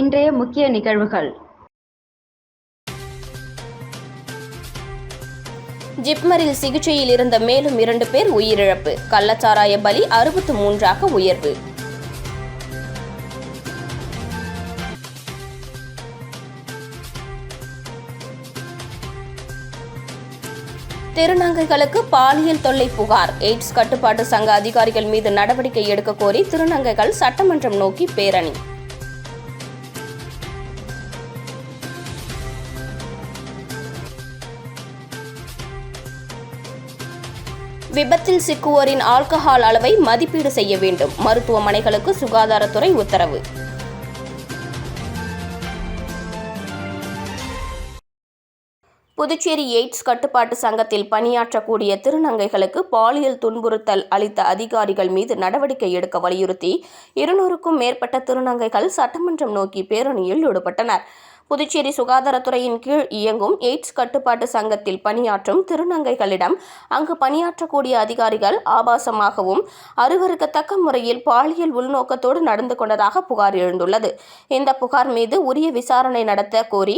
இன்றைய முக்கிய நிகழ்வுகள். ஜிப்மரில் சிகிச்சையில் இருந்த மேலும் இரண்டு பேர் உயிரிழப்பு. கள்ளச்சாராய பலி அறுபத்து மூன்றாக உயர்வு. திருநங்கைகளுக்கு பாலியல் தொல்லை புகார். எய்ட்ஸ் கட்டுப்பாட்டு சங்க அதிகாரிகள் மீது நடவடிக்கை எடுக்க கோரி திருநங்கைகள் சட்டமன்றம் நோக்கி பேரணி. விபத்தில் சிக்குவோரின் ஆல்கஹால் அளவை மதிப்பீடு செய்ய வேண்டும். மருத்துவமனைகளுக்கு சுகாதாரத்துறை உத்தரவு. புதுச்சேரி எய்ட்ஸ் கட்டுப்பாட்டு சங்கத்தில் பணியாற்றக்கூடிய திருநங்கைகளுக்கு பாலியல் துன்புறுத்தல் அளித்த அதிகாரிகள் மீது நடவடிக்கை எடுக்க வலியுறுத்தி இருநூறுக்கும் மேற்பட்ட திருநங்கைகள் சட்டமன்றம் நோக்கி பேரணியில் ஈடுபட்டனர். புதுச்சேரி சுகாதாரத்துறையின் கீழ் இயங்கும் எய்ட்ஸ் கட்டுப்பாட்டு சங்கத்தில் பணியாற்றும் திருநங்கைகளிடம் அங்கு பணியாற்றக்கூடிய அதிகாரிகள் ஆபாசமாகவும் அருவருக்கத்தக்க முறையில் பாலியல் உள்நோக்கத்தோடு நடந்து கொண்டதாக புகார் எழுந்துள்ளது. இந்த புகார் மீது உரிய விசாரணை நடத்த கோரி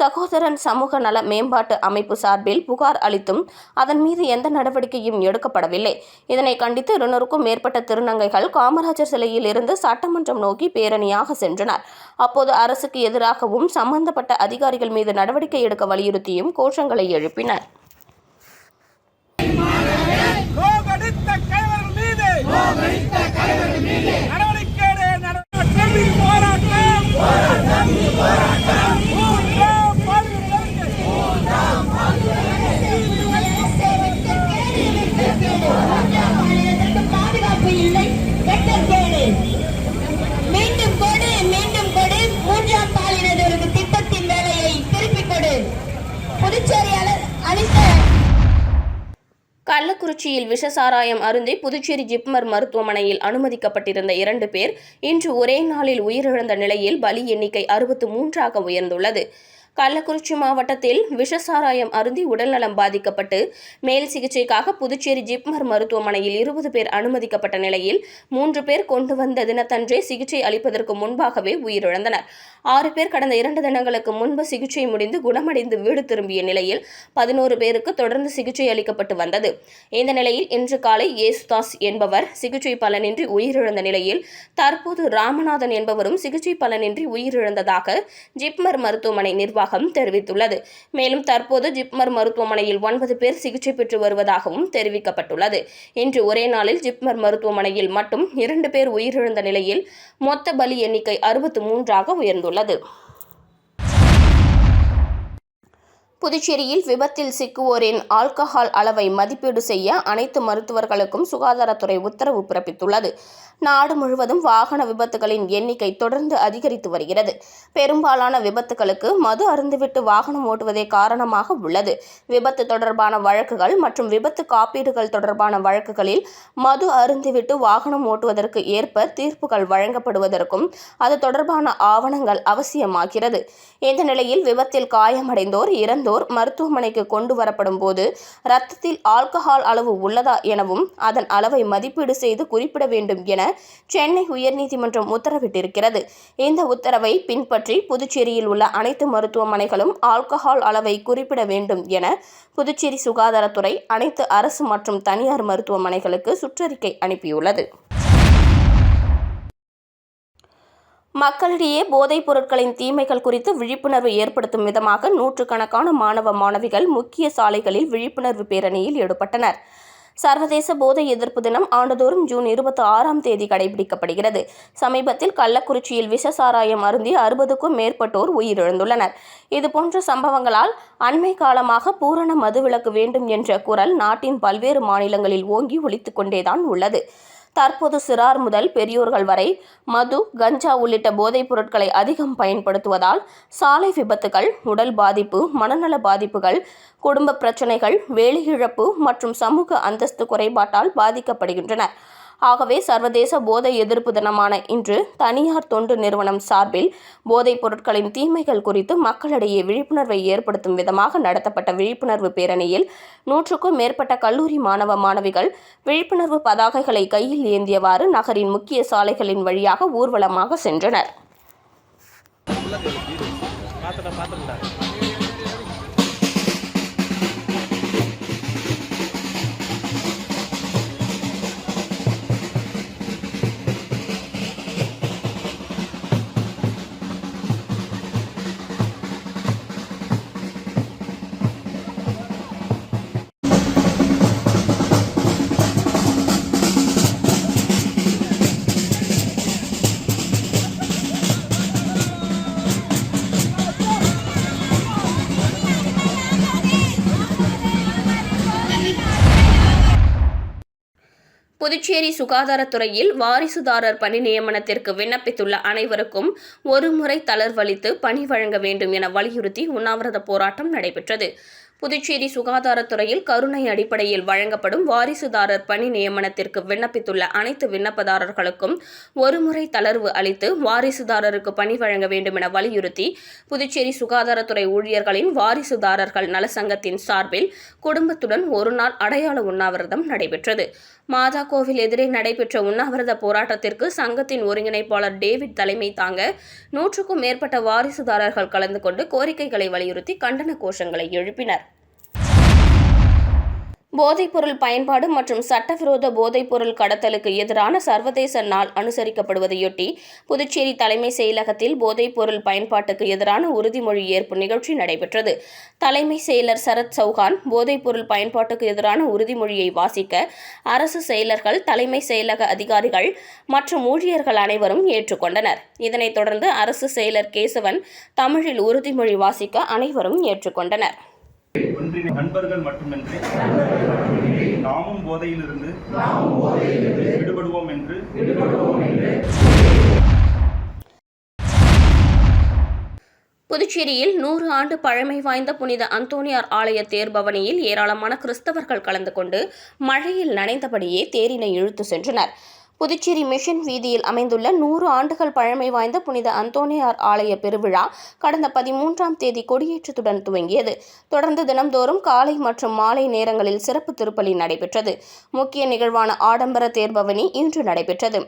சகோதரன் சமூக நல மேம்பாட்டு அமைப்பு சார்பில் புகார் அளித்தும் அதன் மீது எந்த நடவடிக்கையும் எடுக்கப்படவில்லை. இதனை கண்டித்து இருநூறுக்கும் மேற்பட்ட திருநங்கைகள் காமராஜர் சிலையில் இருந்து சட்டமன்றம் நோக்கி பேரணியாக சென்றனர். அப்போது அரசுக்கு எதிராகவும் சம்பந்தப்பட்ட அதிகாரிகள் மீது நடவடிக்கை எடுக்க வலியுறுத்தியும் கோஷங்களை எழுப்பினர் நடவடிக்கை திருச்சியில் விஷசாராயம் அருந்தி புதுச்சேரி ஜிப்மர் மருத்துவமனையில் அனுமதிக்கப்பட்டிருந்த இரண்டு பேர் இன்று ஒரே நாளில் உயிரிழந்த நிலையில் பலி எண்ணிக்கை அறுபத்து மூன்றாக உயர்ந்துள்ளது. கள்ளக்குறிச்சி மாவட்டத்தில் விஷசாராயம் அருந்தி உடல்நலம் பாதிக்கப்பட்டு மேல் சிகிச்சைக்காக புதுச்சேரி ஜிப்மர் மருத்துவமனையில் இருபது பேர் அனுமதிக்கப்பட்ட நிலையில் மூன்று பேர் கொண்டு வந்த தினத்தன்றே சிகிச்சை அளிப்பதற்கு முன்பாகவே உயிரிழந்தனர். ஆறு பேர் கடந்த இரண்டு தினங்களுக்கு முன்பு சிகிச்சை முடிந்து குணமடைந்து வீடு திரும்பிய நிலையில் பதினோரு பேருக்கு தொடர்ந்து சிகிச்சை அளிக்கப்பட்டு வந்தது. இந்த நிலையில் இன்று காலை ஏசுதாஸ் என்பவர் சிகிச்சை பலனின்றி உயிரிழந்த நிலையில் தற்போது ராமநாதன் என்பவரும் சிகிச்சை பலனின்றி உயிரிழந்ததாக ஜிப்மர் மருத்துவமனை நிர்வாகம் தெரிவித்துள்ளது. மேலும் தற்போது ஜிப்மர் மருத்துவமனையில் ஒன்பது பேர் சிகிச்சை பெற்று வருவதாகவும் தெரிவிக்கப்பட்டுள்ளது. இன்று ஒரே நாளில் ஜிப்மர் மருத்துவமனையில் மட்டும் இரண்டு பேர் உயிரிழந்த நிலையில் மொத்த பலி எண்ணிக்கை அறுபத்து மூன்றாக உயர்ந்துள்ளது. புதுச்சேரியில் விபத்தில் சிக்குவோரின் ஆல்கஹால் அளவை மதிப்பீடு செய்ய அனைத்து மருத்துவர்களுக்கும் சுகாதாரத்துறை உத்தரவு பிறப்பித்துள்ளது. நாடு முழுவதும் வாகன விபத்துகளின் எண்ணிக்கை தொடர்ந்து அதிகரித்து வருகிறது. பெரும்பாலான விபத்துகளுக்கு மது அருந்துவிட்டு வாகனம் ஓட்டுவதே காரணமாக உள்ளது. விபத்து தொடர்பான வழக்குகள் மற்றும் விபத்து காப்பீடுகள் தொடர்பான வழக்குகளில் மது அருந்துவிட்டு வாகனம் ஓட்டுவதற்கு ஏற்ப தீர்ப்புகள் வழங்கப்படுவதற்கும் அது தொடர்பான ஆவணங்கள் அவசியமாகிறது. இந்த நிலையில் விபத்தில் காயமடைந்தோர் இறந்தோர் மருத்துவமனைக்கு கொண்டு வரப்படும் போது இரத்தத்தில் ஆல்கஹால் அளவு உள்ளதா எனவும் அதன் அளவை மதிப்பீடு செய்து குறிப்பிட வேண்டும் என சென்னை உயர்நீதிமன்றம் உத்தரவிட்டிருக்கிறது. இந்த உத்தரவை பின்பற்றி புதுச்சேரியில் உள்ள அனைத்து மருத்துவமனைகளும் ஆல்கஹால் அளவை குறிப்பிட வேண்டும் என புதுச்சேரி சுகாதாரத்துறை அனைத்து அரசு மற்றும் தனியார் மருத்துவமனைகளுக்கு சுற்றறிக்கை அனுப்பியுள்ளது. மக்களிடையே போதைப் பொருட்களின் தீமைகள் குறித்து விழிப்புணர்வு ஏற்படுத்தும் விதமாக நூற்றுக்கணக்கான மாணவ மாணவிகள் முக்கிய சாலைகளில் விழிப்புணர்வு பேரணியில் ஈடுபட்டனர். சர்வதேச போதை எதிர்ப்பு தினம் ஆண்டுதோறும் ஜூன் இருபத்தி ஆறாம் தேதி கடைபிடிக்கப்படுகிறது. சமீபத்தில் கள்ளக்குறிச்சியில் விஷசாராயம் அருந்தி அறுபதுக்கும் மேற்பட்டோர் உயிரிழந்துள்ளனர். இதுபோன்ற சம்பவங்களால் அண்மை காலமாக பூரண மதுவிலக்கு வேண்டும் என்ற குரல் நாட்டின் பல்வேறு மாநிலங்களில் ஓங்கி ஒலித்துக் கொண்டேதான் உள்ளது. தற்போது சிறார் முதல் பெரியோர்கள் வரை மது கஞ்சா உள்ளிட்ட போதைப் பொருட்களை அதிகம் பயன்படுத்துவதால் சாலை விபத்துகள் உடல் பாதிப்பு மனநல பாதிப்புகள் குடும்ப பிரச்சனைகள் வேலை இழப்பு மற்றும் சமூக அந்தஸ்து குறைபாட்டால் பாதிக்கப்படுகின்றனர் ஆகவே சர்வதேச போதை எதிர்ப்பு தினமான இன்று தனியார் தொண்டு நிறுவனம் சார்பில் போதைப் பொருட்களின் தீமைகள் குறித்து மக்களிடையே விழிப்புணர்வை ஏற்படுத்தும் விதமாக நடத்தப்பட்ட விழிப்புணர்வு பேரணியில் நூற்றுக்கும் மேற்பட்ட கல்லூரி மாணவ மாணவிகள் விழிப்புணர்வு பதாகைகளை கையில் ஏந்தியவாறு நகரின் முக்கிய சாலைகளின் வழியாக ஊர்வலமாக சென்றனர். புதுச்சேரி சுகாதாரத்துறையில் வாரிசுதாரர் பணி நியமனத்திற்கு விண்ணப்பித்துள்ள அனைவருக்கும் ஒருமுறை தளர்வளித்து பணி வழங்க வேண்டும் என வலியுறுத்தி உண்ணாவிரத போராட்டம் நடைபெற்றது. புதுச்சேரி சுகாதாரத்துறையில் கருணை அடிப்படையில் வழங்கப்படும் வாரிசுதாரர் பணி நியமனத்திற்கு விண்ணப்பித்துள்ள அனைத்து விண்ணப்பதாரர்களுக்கும் ஒருமுறை தளர்வு அளித்து வாரிசுதாரருக்கு பணி வழங்க வேண்டும் என வலியுறுத்தி புதுச்சேரி சுகாதாரத்துறை ஊழியர்களின் வாரிசுதாரர்கள் நலசங்கத்தின் சார்பில் குடும்பத்துடன் ஒருநாள் அடையாள உண்ணாவிரதம் நடைபெற்றது. மாதா கோவில் எதிரே நடைபெற்ற உண்ணாவிரத போராட்டத்திற்கு சங்கத்தின் ஒருங்கிணைப்பாளர் டேவிட் தலைமை தாங்க நூற்றுக்கும் மேற்பட்ட வாரிசுதாரர்கள் கலந்து கொண்டு கோரிக்கைகளை வலியுறுத்தி கண்டன கோஷங்களை எழுப்பினர். போதைப்பொருள் பயன்பாடு மற்றும் சட்டவிரோத போதைப்பொருள் கடத்தலுக்கு எதிரான சர்வதேச நாள் அனுசரிக்கப்படுவதையொட்டி புதுச்சேரி தலைமை செயலகத்தில் போதைப்பொருள் பயன்பாட்டுக்கு எதிரான உறுதிமொழி ஏற்பு நிகழ்ச்சி நடைபெற்றது. தலைமை செயலர் சரத் சௌஹான் போதைப்பொருள் பயன்பாட்டுக்கு எதிரான உறுதிமொழியை வாசிக்க அரசு செயலர்கள் தலைமை செயலக அதிகாரிகள் மற்றும் ஊழியர்கள் அனைவரும் ஏற்றுக்கொண்டனர். இதனைத் தொடர்ந்து அரசு செயலர் கேசவன் தமிழில் உறுதிமொழி வாசிக்க அனைவரும் ஏற்றுக்கொண்டனர். ஒன்றின நண்பர்கள் மட்டுமின்றி நாமும் போதையிலிருந்து விடுபடுவோம் என்று புதுச்சேரியில் நூறு ஆண்டு பழமை வாய்ந்த புனித அந்தோனியார் ஆலய தேர்பவனியில் ஏராளமான கிறிஸ்தவர்கள் கலந்து கொண்டு மழையில் நனைந்தபடியே தேரினை இழுத்து சென்றனர். புதுச்சேரி மிஷன் வீதியில் அமைந்துள்ள நூறு ஆண்டுகள் பழமை வாய்ந்த புனித அந்தோனியார் ஆலய பெருவிழா கடந்த பதிமூன்றாம் தேதி கொடியேற்றத்துடன் துவங்கியது. தொடர்ந்து தினம்தோறும் காலை மற்றும் மாலை நேரங்களில் சிறப்பு திருப்பலி நடைபெற்றது. முக்கிய நிகழ்வான ஆடம்பர தேர்பவனி இன்று நடைபெற்றது.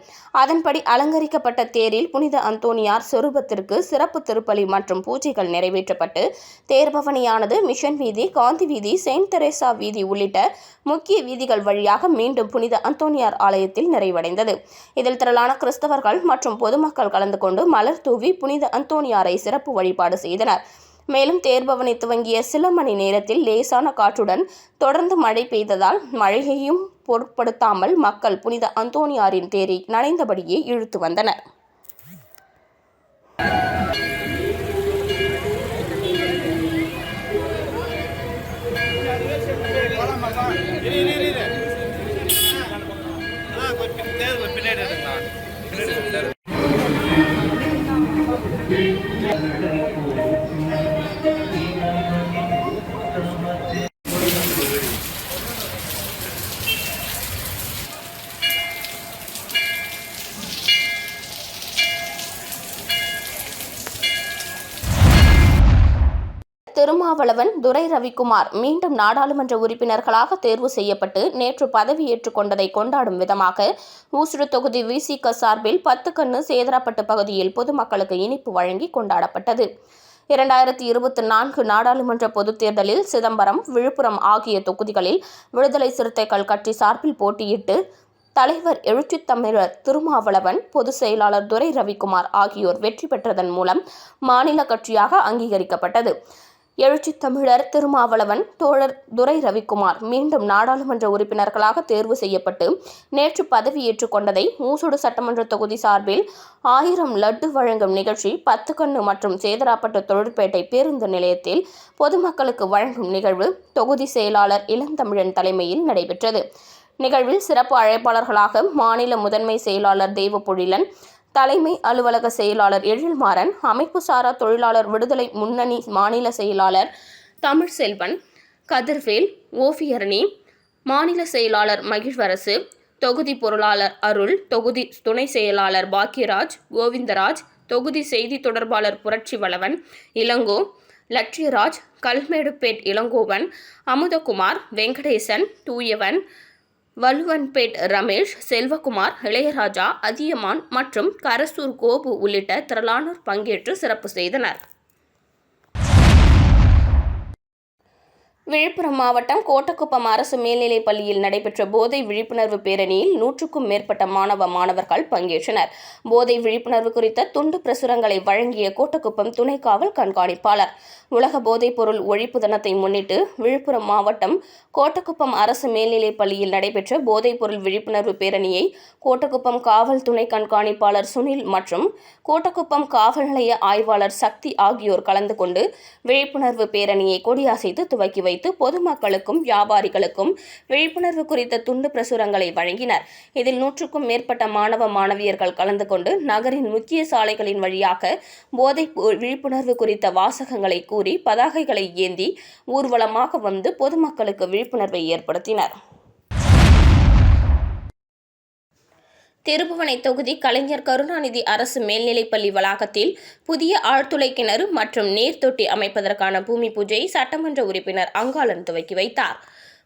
அதன்படி அலங்கரிக்கப்பட்ட தேரில் புனித அந்தோனியார் சொரூபத்திற்கு சிறப்பு திருப்பலி மற்றும் பூஜைகள் நிறைவேற்றப்பட்டு தேர்பவனியானது மிஷன் வீதி காந்தி வீதி செயின்ட் தெரேசா வீதி உள்ளிட்ட முக்கிய வீதிகள் வழியாக மீண்டும் புனித அந்தோனியார் ஆலயத்தில் நிறைவடைந்தது. இதில் திரளான கிறிஸ்தவர்கள் மற்றும் பொதுமக்கள் கலந்து கொண்டு மலர் தூவி புனித அந்தோனியாரை சிறப்பு வழிபாடு செய்தனர் மேலும் தேர்பவனை துவங்கிய சில மணி நேரத்தில் லேசான காற்றுடன் தொடர்ந்து மழை பெய்ததால் மழையையும் பொருட்படுத்தாமல் மக்கள் புனித அந்தோனியாரின் தேரை நனைந்தபடியே இழுத்து வந்தனர் பின்னாடி திருமாவளவன் துரை ரவிக்குமார் மீண்டும் நாடாளுமன்ற உறுப்பினர்களாக தேர்வு செய்யப்பட்டு நேற்று பதவியேற்றுக் கொண்டதை கொண்டாடும் விதமாக ஊசுடு தொகுதி விசிக சார்பில் பத்து கண்ணு சேதராப்பட்டு பகுதியில் பொதுமக்களுக்கு இனிப்பு வழங்கி கொண்டாடப்பட்டது. இரண்டாயிரத்தி இருபத்தி நான்கு நாடாளுமன்ற பொதுத் தேர்தலில் சிதம்பரம் விழுப்புரம் ஆகிய தொகுதிகளில் விடுதலை சிறுத்தைகள் கட்சி சார்பில் போட்டியிட்டு தலைவர் எழுச்சித்தமிழர் திருமாவளவன் பொதுச் செயலாளர் துரை ரவிக்குமார் ஆகியோர் வெற்றி பெற்றதன் மூலம் மாநில கட்சியாக அங்கீகரிக்கப்பட்டது. எழுச்சித் தமிழர் திருமாவளவன் தோழர் துரை ரவிக்குமார் மீண்டும் நாடாளுமன்ற உறுப்பினர்களாக தேர்வு செய்யப்பட்டு நேற்று பதவியேற்றுக் கொண்டதை ஊசுடு சட்டமன்ற தொகுதி சார்பில் ஆயிரம் லட்டு வழங்கும் நிகழ்ச்சி பத்துக்கண்ணு மற்றும் சேதராப்பட்டு தொழிற்பேட்டை பேருந்து நிலையத்தில் பொதுமக்களுக்கு வழங்கும் நிகழ்வு தொகுதி செயலாளர் இளந்தமிழன் தலைமையில் நடைபெற்றது. நிகழ்வில் சிறப்பு அழைப்பாளர்களாக மாநில முதன்மை செயலாளர் தேவபொழிலன் தலைமை அலுவலக செயலாளர் எழில்மாறன் அமைப்பு சாரா தொழிலாளர் விடுதலை முன்னணி மாநில செயலாளர் தமிழ்செல்வன் கதிர்வேல் ஓவியரணி மாநில செயலாளர் மகிழ்வரசு தொகுதி பொருளாளர் அருள் தொகுதி துணை செயலாளர் பாக்கியராஜ் கோவிந்தராஜ் தொகுதி செய்தி தொடர்பாளர் புரட்சி வளவன் இளங்கோ லட்சியராஜ் கல்மேடுபேட் இளங்கோவன் அமுதகுமார் வெங்கடேசன் தூயவன் வலுவன்பேட் ரமேஷ் செல்வகுமார் இளையராஜா அதியமான் மற்றும் கரசூர் கோபு உள்ளிட்ட திரளானோர் பங்கேற்று சிறப்பு செய்தனர். விழுப்புரம் மாவட்டம் கோட்டக்குப்பம் அரசு மேல்நிலைப் பள்ளியில் நடைபெற்ற போதை விழிப்புணர்வு பேரணியில் நூற்றுக்கும் மேற்பட்ட மாணவ மாணவர்கள் பங்கேற்றனர். போதை விழிப்புணர்வு குறித்த துண்டு பிரசுரங்களை வழங்கிய கோட்டக்குப்பம் துணை காவல் கண்காணிப்பாளர். உலக போதைப் பொருள் ஒழிப்பு தினத்தை முன்னிட்டு விழுப்புரம் மாவட்டம் கோட்டக்குப்பம் அரசு மேல்நிலைப் பள்ளியில் நடைபெற்ற போதைப் பொருள் விழிப்புணர்வு பேரணியை கோட்டக்குப்பம் காவல் துணை கண்காணிப்பாளர் சுனில் மற்றும் கோட்டக்குப்பம் காவல் நிலைய ஆய்வாளர் சக்தி ஆகியோர் கலந்து கொண்டு விழிப்புணர்வு பேரணியை கொடியசைத்து துவக்கி வைத்து பொதுமக்களுக்கும் வியாபாரிகளுக்கும் விழிப்புணர்வு குறித்த துண்டு பிரசுரங்களை வழங்கினர். இதில் நூற்றுக்கும் மேற்பட்ட மாணவ மாணவியர்கள் கலந்து கொண்டு நகரின் முக்கிய சாலைகளின் வழியாக போதை விழிப்புணர்வு குறித்த வாசகங்களை கூறி பதாகைகளை ஏந்தி ஊர்வலமாக வந்து பொதுமக்களுக்கு விழிப்புணர்வை ஏற்படுத்தினர். திருபுவனை தொகுதி கலைஞர் கருணாநிதி அரசு மேல்நிலைப்பள்ளி வளாகத்தில் புதிய ஆழ்துளை கிணறு மற்றும் நீர் தொட்டி அமைப்பதற்கான பூமி பூஜையை சட்டமன்ற உறுப்பினர் அங்காளன் துவக்கி வைத்தார்.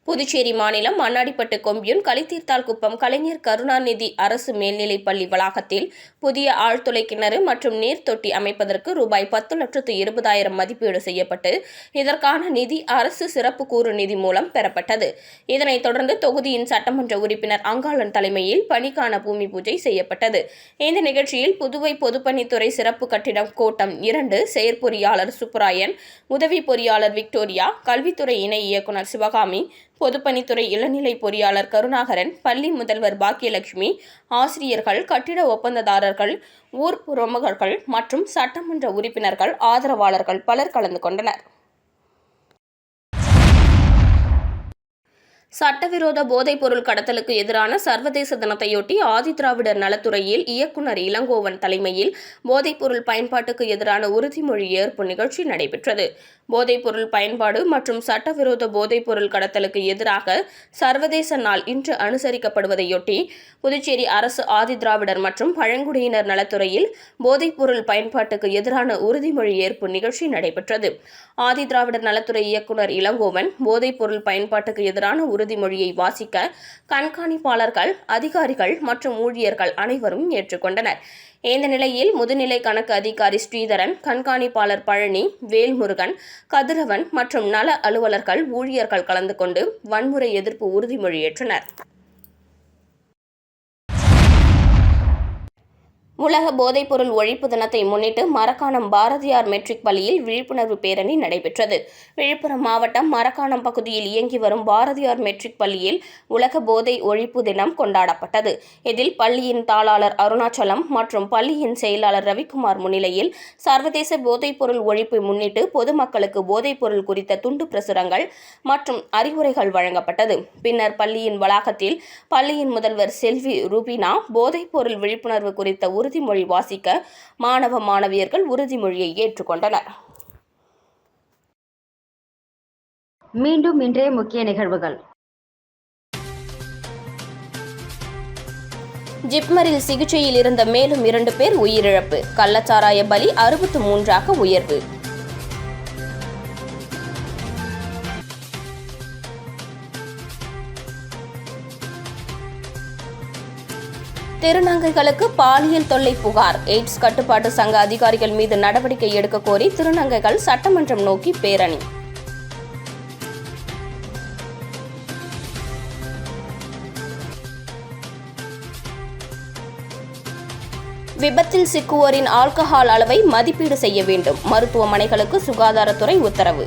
புதுச்சேரி மாநிலம் மண்ணாடிப்பட்டு கொம்பியூன் களித்தீர்த்தால் குப்பம் கலைஞர் கருணாநிதி அரசு மேல்நிலைப் பள்ளி வளாகத்தில் புதிய ஆழ்துளை கிணறு மற்றும் நீர் தொட்டி அமைப்பதற்கு ரூபாய் பத்து லட்சத்து இருபதாயிரம் மதிப்பீடு செய்யப்பட்டு இதற்கான நிதி அரசு சிறப்பு கூறு நிதி மூலம் பெறப்பட்டது. இதனைத் தொடர்ந்து தொகுதியின் சட்டமன்ற உறுப்பினர் அங்காளன் தலைமையில் பணிக்கான பூமி பூஜை செய்யப்பட்டது. இந்த நிகழ்ச்சியில் புதுவை பொதுப்பணித்துறை சிறப்பு கட்டிடம் கோட்டம் இரண்டு செயற்பொறியாளர் சுப்பராயன் உதவி பொறியாளர் விக்டோரியா கல்வித்துறை இணை இயக்குநர் சிவகாமி பொதுப்பணித்துறை இளநிலை பொறியாளர் கருணாகரன் பள்ளி முதல்வர் பாக்கியலட்சுமி ஆசிரியர்கள் கட்டிட ஒப்பந்ததாரர்கள் ஊர் பிரமுகர்கள் மற்றும் சட்டமன்ற உறுப்பினர்கள் ஆதரவாளர்கள் பலர் கலந்து கொண்டனர். சட்டவிரோத போதைப்பொருள் கடத்தலுக்கு எதிரான சர்வதேச தினத்தையொட்டி ஆதிதிராவிடர் நலத்துறையில் இயக்குநர் இளங்கோவன் தலைமையில் போதைப்பொருள் பயன்பாட்டுக்கு எதிரான உறுதிமொழி ஏற்பு நிகழ்ச்சி நடைபெற்றது. போதைப்பொருள் பயன்பாடு மற்றும் சட்டவிரோத போதைப்பொருள் கடத்தலுக்கு எதிராக சர்வதேச நாள் இன்று அனுசரிக்கப்படுவதையொட்டி புதுச்சேரி அரசு ஆதிதிராவிடர் மற்றும் பழங்குடியினர் நலத்துறையில் போதைப்பொருள் பயன்பாட்டுக்கு எதிரான உறுதிமொழி ஏற்பு நிகழ்ச்சி நடைபெற்றது. ஆதிதிராவிடர் நலத்துறை இயக்குநர் இளங்கோவன் போதைப்பொருள் பயன்பாட்டுக்கு எதிரான உறுதிமொழியை வாசிக்க கண்காணிப்பாளர்கள் அதிகாரிகள் மற்றும் ஊழியர்கள் அனைவரும் ஏற்றுக்கொண்டனர். இந்த நிலையில் முதுநிலை கணக்கு அதிகாரி ஸ்ரீதரன் கண்காணிப்பாளர் பழனி வேல்முருகன் கதிரவன் மற்றும் நல அலுவலர்கள் ஊழியர்கள் கலந்து கொண்டு வன்முறை எதிர்ப்பு உறுதிமொழி உலக போதைப்பொருள் ஒழிப்பு தினத்தை முன்னிட்டு மரக்காணம் பாரதியார் மெட்ரிக் பள்ளியில் விழிப்புணர்வு பேரணி நடைபெற்றது. விழுப்புரம் மாவட்டம் மரக்காணம் பகுதியில் இயங்கி வரும் பாரதியார் மெட்ரிக் பள்ளியில் உலக போதை ஒழிப்பு தினம் கொண்டாடப்பட்டது. இதில் பள்ளியின் தாளாளர் அருணாச்சலம் மற்றும் பள்ளியின் செயலாளர் ரவிக்குமார் முன்னிலையில் சர்வதேச போதைப்பொருள் ஒழிப்பை முன்னிட்டு பொதுமக்களுக்கு போதைப்பொருள் குறித்த துண்டு பிரசுரங்கள் மற்றும் அறிவுரைகள் வழங்கப்பட்டது. பின்னர் பள்ளியின் வளாகத்தில் பள்ளியின் முதல்வர் செல்வி ரூபினா போதைப்பொருள் விழிப்புணர்வு குறித்த உறுதிமொழி வாசிக்க மாணவ மாணவியர்கள் உறுதிமொழியை ஏற்றுக்கொண்டனர். மீண்டும் இன்றைய முக்கிய நிகழ்வுகள். ஜிப்மரில் சிகிச்சையில் இருந்த மேலும் இரண்டு பேர் உயிரிழப்பு. கள்ளச்சாராய பலி அறுபத்து மூன்றாக உயர்வு. திருநங்கைகளுக்கு பாலியல் தொல்லை புகார். எய்ட்ஸ் கட்டுப்பாட்டு சங்க அதிகாரிகள் மீது நடவடிக்கை எடுக்க கோரி திருநங்கைகள் சட்டமன்றம் நோக்கி பேரணி. விபத்தில் சிக்குவோரின் ஆல்கஹால் அளவை மதிப்பீடு செய்ய வேண்டும். மருத்துவமனைகளுக்கு சுகாதாரத்துறை உத்தரவு.